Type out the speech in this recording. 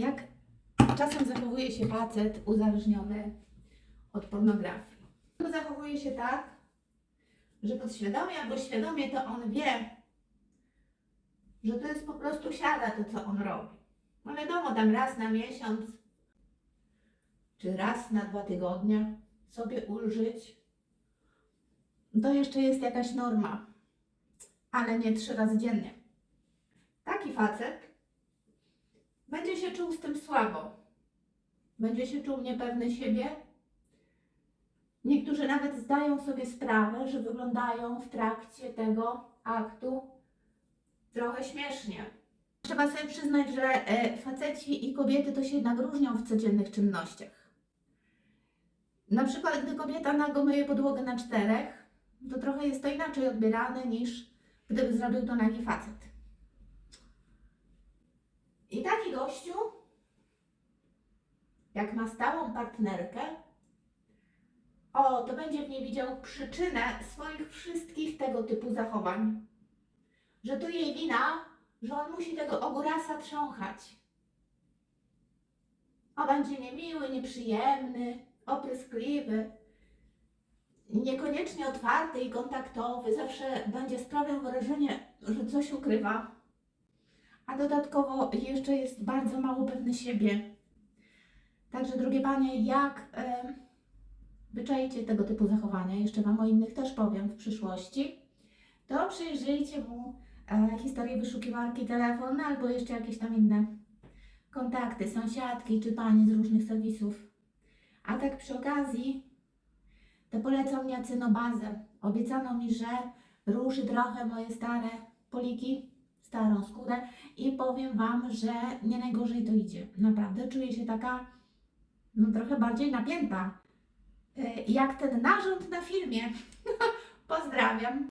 jak czasem zachowuje się facet uzależniony od pornografii. Zachowuje się tak, że podświadomie albo świadomie to on wie, że to jest po prostu siada to, co on robi. No wiadomo, tam raz na miesiąc, czy raz na dwa tygodnie sobie ulżyć, to jeszcze jest jakaś norma, ale nie trzy razy dziennie. Taki facet będzie się czuł z tym słabo. Będzie się czuł niepewny siebie. Niektórzy nawet zdają sobie sprawę, że wyglądają w trakcie tego aktu trochę śmiesznie. Trzeba sobie przyznać, że e, faceci i kobiety to się jednak różnią w codziennych czynnościach. Na przykład, gdy kobieta nago myje podłogę na czterech, to trochę jest to inaczej odbierane niż gdyby zrobił to nagi facet. I taki gościu, jak ma stałą partnerkę, o, to będzie w niej widział przyczynę swoich wszystkich tego typu zachowań. Że to jej wina, że on musi tego ogórasa trząchać. On będzie niemiły, nieprzyjemny, opryskliwy, niekoniecznie otwarty i kontaktowy, zawsze będzie sprawiał wrażenie, że coś ukrywa. A dodatkowo jeszcze jest bardzo mało pewny siebie. Także, drogie panie, jak e, wyczajcie tego typu zachowania, jeszcze wam o innych też powiem w przyszłości, to przyjrzyjcie mu e, historię wyszukiwarki telefon albo jeszcze jakieś tam inne kontakty, sąsiadki czy pani z różnych serwisów. A tak przy okazji, to polecam mi acynobazę. Obiecano mi, że ruszy trochę moje stare poliki, starą skórę i powiem Wam, że nie najgorzej to idzie. Naprawdę czuję się taka, no trochę bardziej napięta. E, Jak ten narząd na filmie. Pozdrawiam.